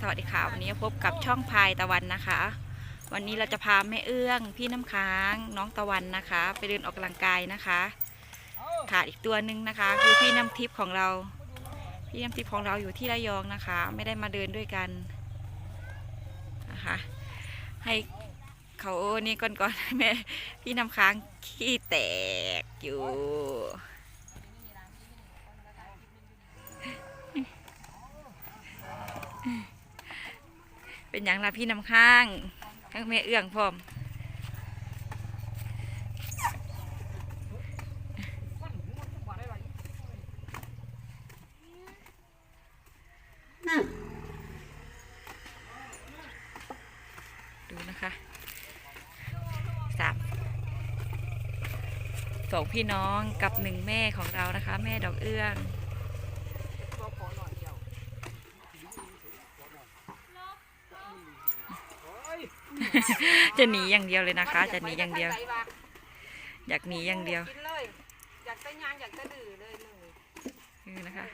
สวัสดีค่ะ วันนี้พบกับช่องพายตะวันนะคะ วันนี้เราจะพาแม่เอื้อง พี่น้ำค้างน้องตะวันนะคะ ไปเดินออกกำลังกายนะคะค่ะอีกตัวหนึ่งนะคะ คือพี่น้ำทิพย์ของเรา พี่น้ำทิพย์ของเราอยู่ที่ระยองนะคะ ไม่ได้มาเดินด้วยกันนะคะให้เขานี่ก่อนก่อนๆแม่พี่น้ำค้างขี้แตกอยู่ เป็นอย่างละพี่น้ำข้างข้างแม่เอื้องพร้อมดูนะคะสามสองพี่น้องกับหนึ่งแม่ของเรานะคะ แม่ดอกเอื้อง จะหนีอย่างเดียวเลยนะคะ จะหนีอย่างเดียว อยากหนีอย่างเดียวกินเลยอยากจะยางอยากจะดื้อเลยเลยนี่นะคะ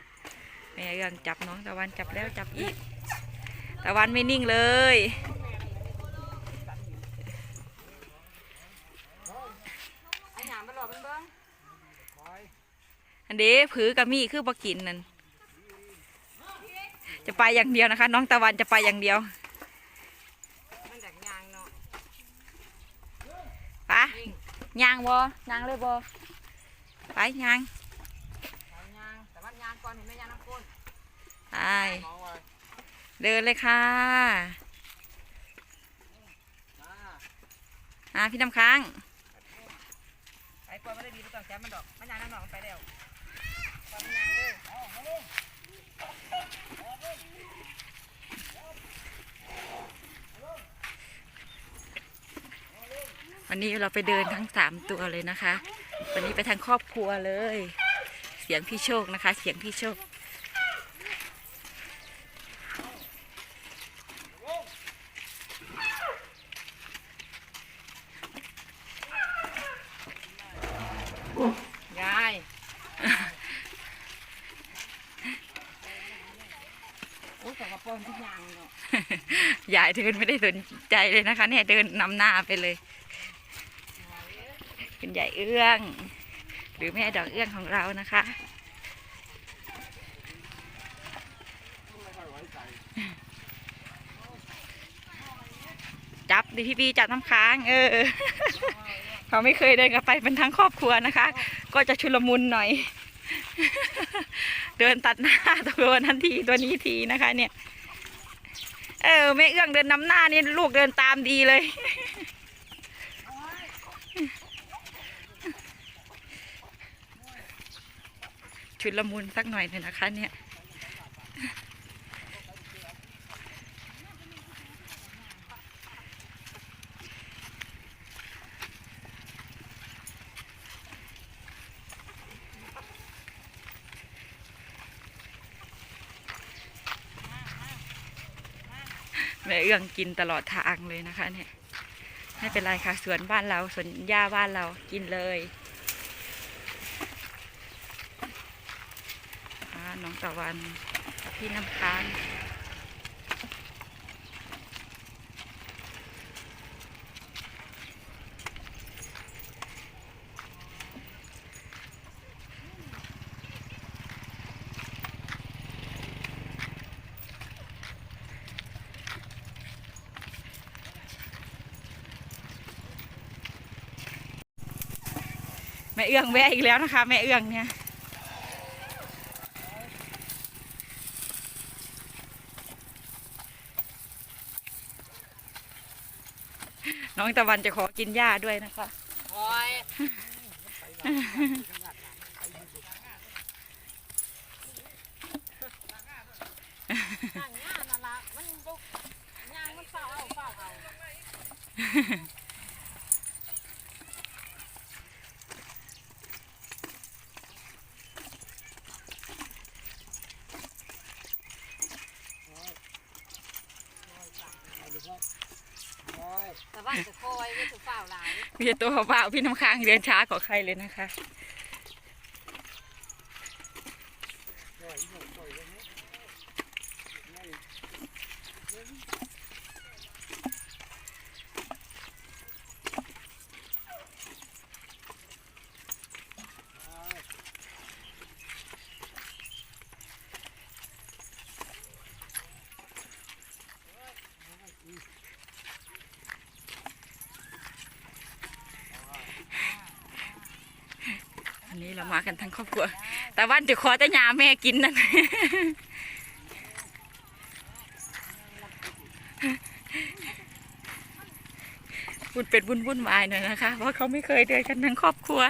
แม่เอื้องจับน้องตะวันจับแล้วจับอีกตะวันไม่นิ่งเลยไอ้หยามมันหลอกมันเบิ้งอันเด้ผือกับมี่คือบ่กินนั่นจะไปอย่างเดียวนะคะ น้องตะวันจะไปอย่างเดียว มันอยากยางเนาะ ไป ยางบ่ยางเลยบ่ไปยางเอายางแต่ว่ายางก่อนเห็นไหมยางน้ำข้นไปเดินเลยค่ะอ่าพี่น้ำค้างไอ้ปอยไม่ได้ดีไม่ต้องแก้มันดอกมันยางน้ำหนองไปแล้วปล่อยมันยางเลย วันนี้เราไปเดินทั้งสามตัวเลยนะคะ วันนี้ไปทั้งครอบครัวเลย เสียงพี่โชคนะคะ เสียงพี่โชคยายโอ้ยแต่ว่าปอยมันยางเนาะยายเดินไม่ได้สนใจเลยนะคะ เนี่ยเดินนำหน้าไปเลย คุณยายเอื้อง หรือแม่ดอกเอื้องของเรานะคะ จับดิพี่ปีจับน้ำค้าง เออ เขาไม่เคยเดินกันไปเป็นทั้งครอบครัวนะคะ ก็จะชุลมุนหน่อย เดินตัดหน้าตัวนั้นทีตัวนี้ทีนะคะ เนี่ย เออแม่เอื้องเดินนำหน้านี่ลูกเดินตามดีเลย ชุดละมุนสักหน่อยเลยนะคะ เนี่ยแม่เอื้องกินตลอดทางเลยนะคะเนี่ยไม่เป็นไรค่ะสวนบ้านเราสวนหญ้าบ้านเรากินเลยอ่า น้องตะวันกับพี่น้ำค้างแม่เอื้องแวะอีกแล้วนะคะ แม่เอื้องเนี่ย น้องตะวันจะขอกินหญ้าด้วยนะคะ โอ้ยยางยางนั่นละมันบุกยางมันเฝ้าเอาเฝ้าเอา แต่ว่าจะคอยไม่ถูกเฝ้าหลาย พี่ตัวเปล่าๆพี่น้ำค้างเดินช้ากว่าใครเลยนะคะ นี้เรามากันทั้งครอบครัว แต่ว่านจะขอแต่ยาแม่กินนั่นวุ่นเป็นวุ่นวุ่นวายหน่อยนะคะ เพราะเขาไม่เคยเดินกันทั้งครอบครัว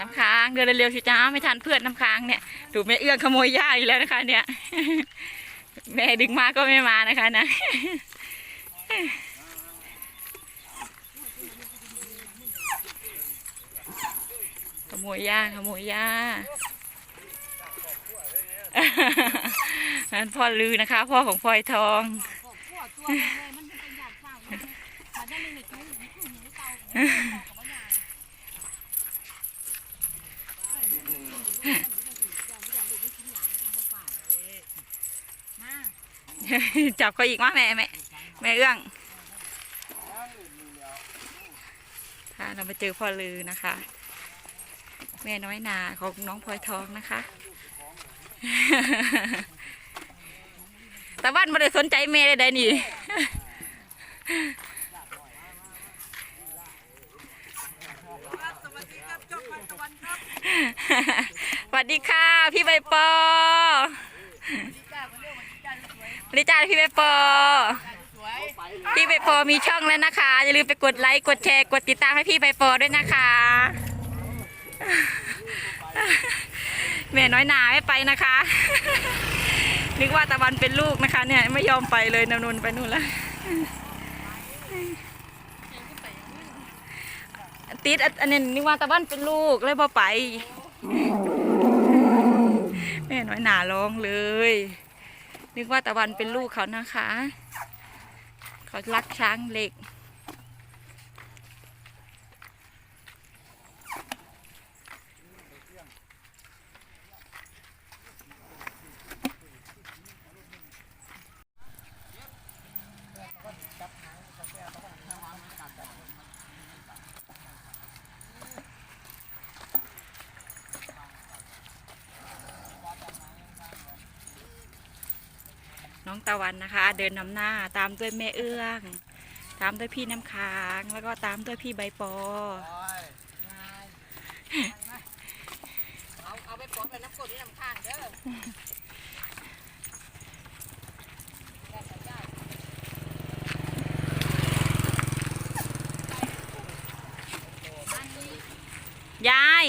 น้ำค้างเดินเร็วๆสิจ้าไม่ทันเพื่อนน้ำค้างเนี่ยดูกแม่เอื้องขโมยย่าอีกแล้วนะคะ เนี่ย แม่ดึงมาก็ไม่มานะคะนะขโมยย่าขโมยย่านั่นพ่อลือนะคะ พ่อของพลอยทอง จับเขาอีกว่าแม่แม่แม่เอื้องค่ะเรามาเจอพ่อลือนะคะ แม่น้อยนาของน้องพลอยทองนะคะแต่บ้านไม่ได้สนใจแม่ได้นี่สวัสดีครับจอมพันตะวันครับ วัสดีค่ะ พี่ใบปอจ้าคนเดียววันจ้าสวยสวัสดีจ้าพี่ใบปอ พี่ใบปอมีช่องแล้วนะคะ อย่าลืมไปกดไลค์ กดแชร์ กดติดตามให้พี่ใบปอด้วยนะคะ แม่น้อยหนาไม่ไปนะคะ นึกว่าตะวันเป็นลูกนะคะ เนี่ยไม่ยอมไปเลยนำนนไปนู่นแล้วติดอันอันนี้นึกว่าตะวันเป็นลูกเลยพอไป แม่น้อยหนาร้องเลย นึกว่าตะวันเป็นลูกเขานะคะ เขารักช้างเหล็ก องตะวันนะคะ เดินนำหน้าตามด้วยแม่เอื้อง ตามด้วยพี่น้ำค้าง แล้วก็ตามด้วยพี่ใบปอ เอาเอาไปปอกไปน้ำกรดที่น้ำข้างเด้อ ยาย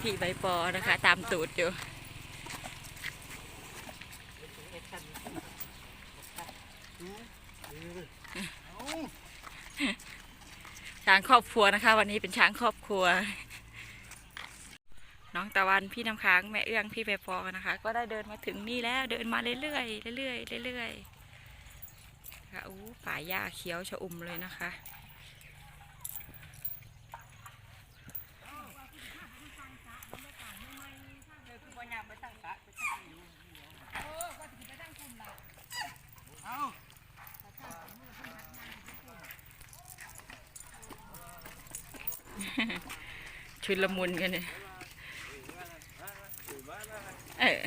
พี่ ใบปอนะคะ ตามตูดอยู่ช้างครอบครัวนะคะ วันนี้เป็นช้างครอบครัว น้องตะวันพี่น้ำค้างแม่เอื้องพี่ใบปอนะคะ ก็ได้เดินมาถึงนี่แล้ว เดินมาเรื่อยๆเรื่อยๆเรื่อยๆค่ะอู้ป่าหญ้าเขียวชะอุ่มเลยนะคะ ชุนละมุนกันเนี่ยเออ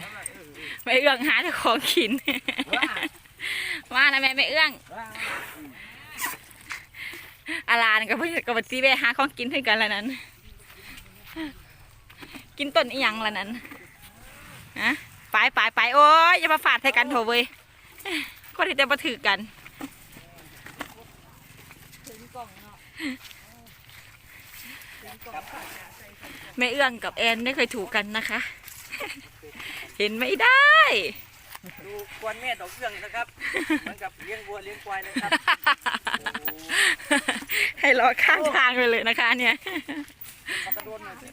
ไม่เอื้องหาแต่ของกิน ว่านะแม่ไม่เอื้องอาลานกับพี่กับตีเวหาของกินให้กันแล้วนั้น กินต้นอีหยังแล้วนั้นฮะไปไปไปโอ้ยอย่ามาฝาดให้กันโถเว้ยก็ที่จะมาถือกัน แม่เอื้องกับแอนไม่เคยถูกกันนะคะ เห็นไม่ได้ ดูกวนแม่ดอกเอื้องนะครับเหมือนกับเลี้ยงวัวเลี้ยงควายเลยครับให้รอข้างทางไปเลยนะคะ เนี่ยมากระโดดหน่อยสิ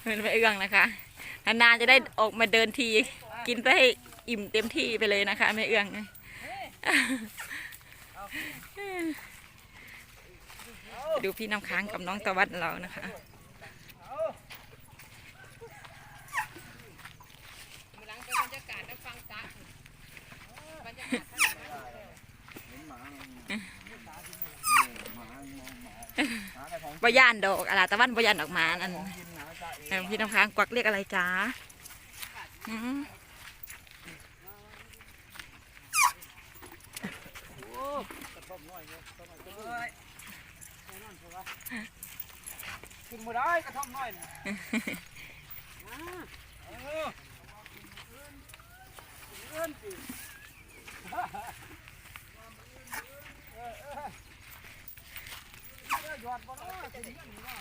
เหมือนแม่เอื้องนะคะ นานๆจะได้ออกมาเดินที กินไปให้อิ่มเต็มที่ไปเลยนะคะแม่เอื้อง ดูพี่น้ำค้างกับน้องตะวันเรานะคะบย่านดอกอะไรตะวันบย่านดอกมานั่นพี่น้ำค้างกวักเรียกอะไรจ้า น้อยเนี่ยกระท่อมน้อยเอ้ยกินบ่ได้กระท่อมน้อยน่ะเออเอื้อนสิเออเออเออหยดบ่เนาะสิเลยงนี่เนาะ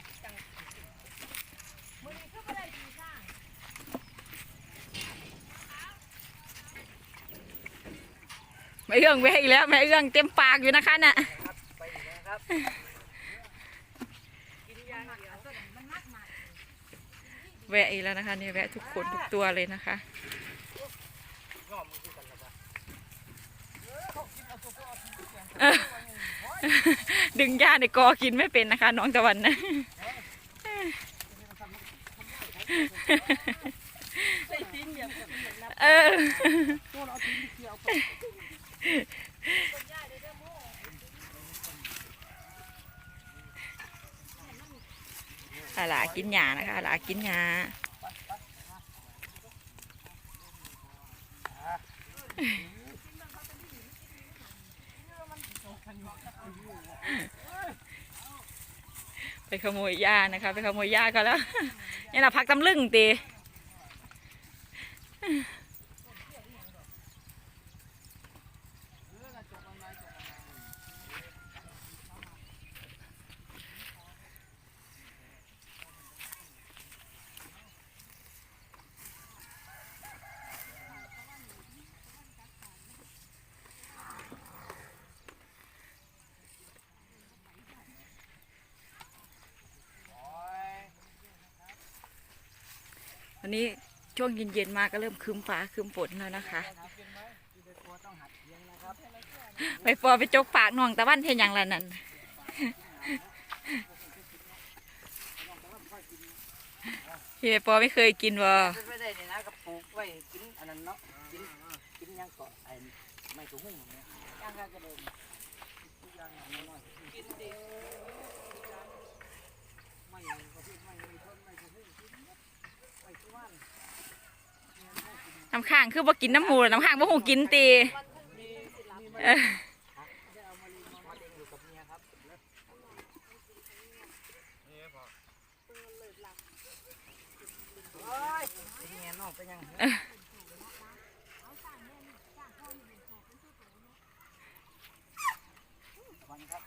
แม่เอื้องแวะอีกแล้วแม่เอื้องเต็มปากอยู่นะคะน่ะ ครับไปอีกแล้วครับกินยาเดียวมันมัดมาแวะอีกแล้วนะคะนี่แวะทุกคนทุกตัวเลยนะคะง้อมึงคือกันละบ่เออดึงหญ้าในกอกินไม่เป็นนะคะ น้องตะวันนะใส่ทิ้งอย่างกับเหมือนน้เอ อาหลากินหญ้านะคะอาหลากินหญ้าไปขโมยหญ้านะคะ ไปขโมยหญ้าก็แล้วนี่เราพักตำลึงตี วันนี้ช่วงเย็นๆมาก็เริ่มครึมฟ้าครึมฝนแล้วนะคะ ไปปอไปจกปากน้องตะวันเห็นอย่างไรนั่นพี่ไปปอไม่เคยกินวะไม่ได้เนี่ยนะกับปลูกไว้กินอันนั้นเนาะกินกินยังเกาะไอ้ไม่ถูกหุ้มเนี่ยย่างกระเดิมย่างน้อยกินดิไม่ประเภทไม่ไม่ทนไม่ถูกหุ้มกินไม่ทุกวัน น้ำข้างคือบ่กินน้ำหมูน้ำข้างบ่หูกินตีเออมาเด็กอยู่กับเมียครับ นี่พอ โอ้ยเมียน้องเป็นยัง วันครับ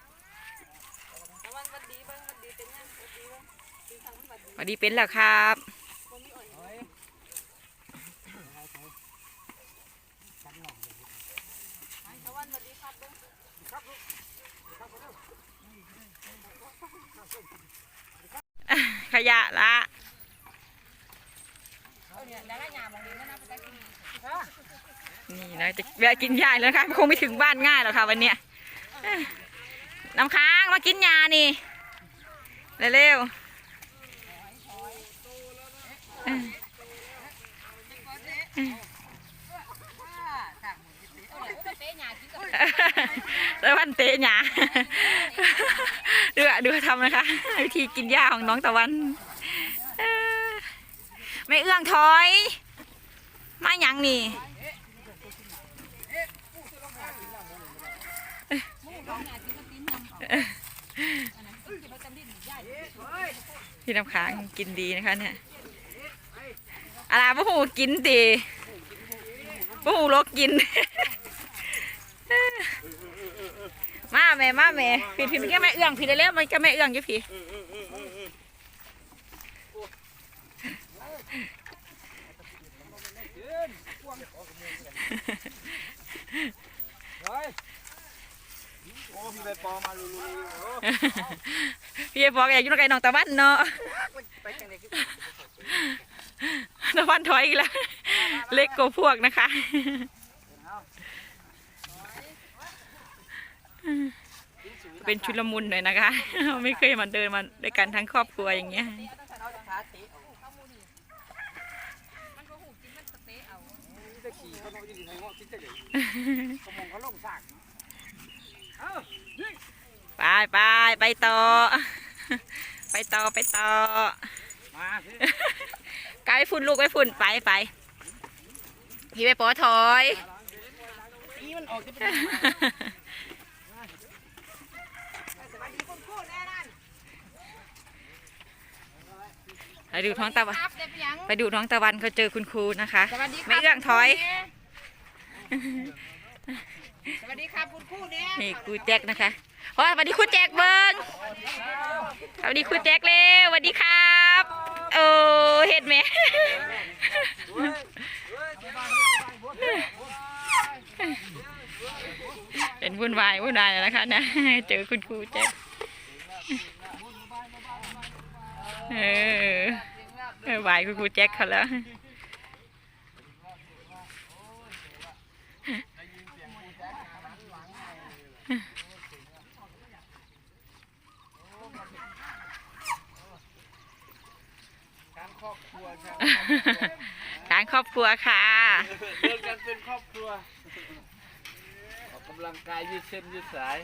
วันวันดีบ้างวันดีเป็นยังวันดีบ้างดีทางวันดี สวัสดีเป็นแล้วครับ เฮ้ยจับหน่องเลยตะวันวันดีครับเบ้ง ขยะละ เอาเนี่ยแล้วยามองดีนะนะไปกิน นี่นะ จะแวะกินยาแล้วค่ะคงไม่ถึงบ้านง่ายหรอกค่ะวันเนี้ยน้ำค้างมากินยานี่เร็วๆตะวันเตะหยาดูอะดูทำนะคะ วิธีกินหญ้าของน้องตะวัน ไม่เอื้องถอย มาหยังนี่ พี่น้ำค้างกินดีนะคะเนี่ยอะไรบ่หูกินดีบ่หูลกกิน มาแม่มาแม่พี่พี่มันก็แม่เอื้องพี่ได้แล้วมันก็แม่เอื้องยี่พี่ เฮ้ยโอ้พี่ไปปอ มาลุลุโอ้พี่บอกอยากอยู่ในไก่น้องตะวันเนาะไปจังเลยคือตะวันถอยอีกแล้ว เล็กกว่าพวกนะคะเป็นชุลมุนหน่อยนะคะ ไม่เคยมาเดินมาด้วยกันทั้งครอบครัวอย่างเงี้ยเอาขาเตะเอามันก็หูกินมันสเตะเอาจะขี่เขาต้องยืนในห้องคิดจะเลยเขามองเขาลงสากเอ้า ไปไปไปต่อ ไปต่อไปต่อมาไกด์ฝุ่นลูกไปฝุ่นไปไปพี่ไปปอถอยนี่มันออกจะเป็นไปดูท้องตะวันไปดูท้องตะวันเขาเจอคุณครูนะคะ ไม่เอื้องถอย สวัสดีครับคุณครูเนี่ยนี่ครูแจ็คนะคะโอ้ยสวัสดีครูแจ็คเบิ้งสวัสดีครูแจ็คเร็วสวัสดีครับโอ้เห็ดไหมเป็นวุ่นวายวุ่นวายแล้วนะคะนะเจอคุณครูแจ็คเออวายคุณครูแจ็คเขาแล้ว การคร อบครัวครับการครอบครัวค่ะ เดินกันเป็นครอบครัว ออกกำลังกายยืดเส้นยืดสาย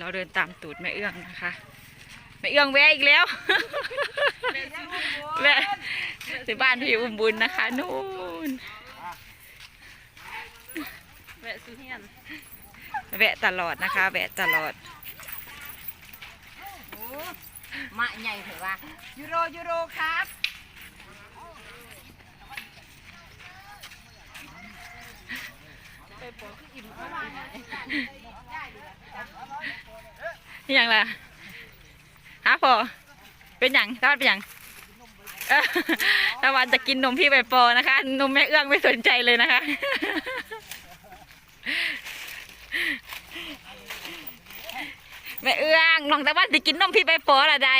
เราเดินตามตูดแม่เอื้องนะคะแม่เอื้องแวะอีกแล้วแวะที่บ้านพี่อุ้มบุญนะคะนู่นแวะสุ เฮียนแวะตลอดนะคะ แวะตลอดมะใหญ่เถอะว่ายูโรยูโรครับนี่ยังล่ะฮะพอเป็นอย่างตะวันเป็นอย่างเอ้อตะวันจะกินนมพี่ใบปอนะคะ นมแม่เอื้องไม่สนใจเลยนะคะ แม่เอื้องน้องตะวันจะกินนมพี่ใบปอละใด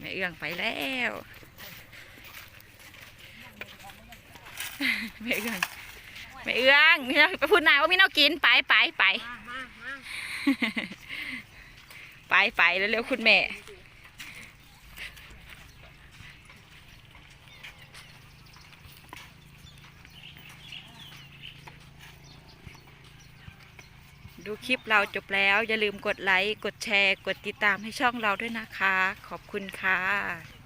แม่เอื้องไปแล้วแม่เอื้องแม่เอื้องมีน้าไปพูดนายว่ามีน้ากินไปไปไป ไปไปแล้วเร็วคุณแม่ ดูคลิปเราจบแล้ว อย่าลืมกดไลค์ กดแชร์ กดติดตามให้ช่องเราด้วยนะคะ ขอบคุณค่ะ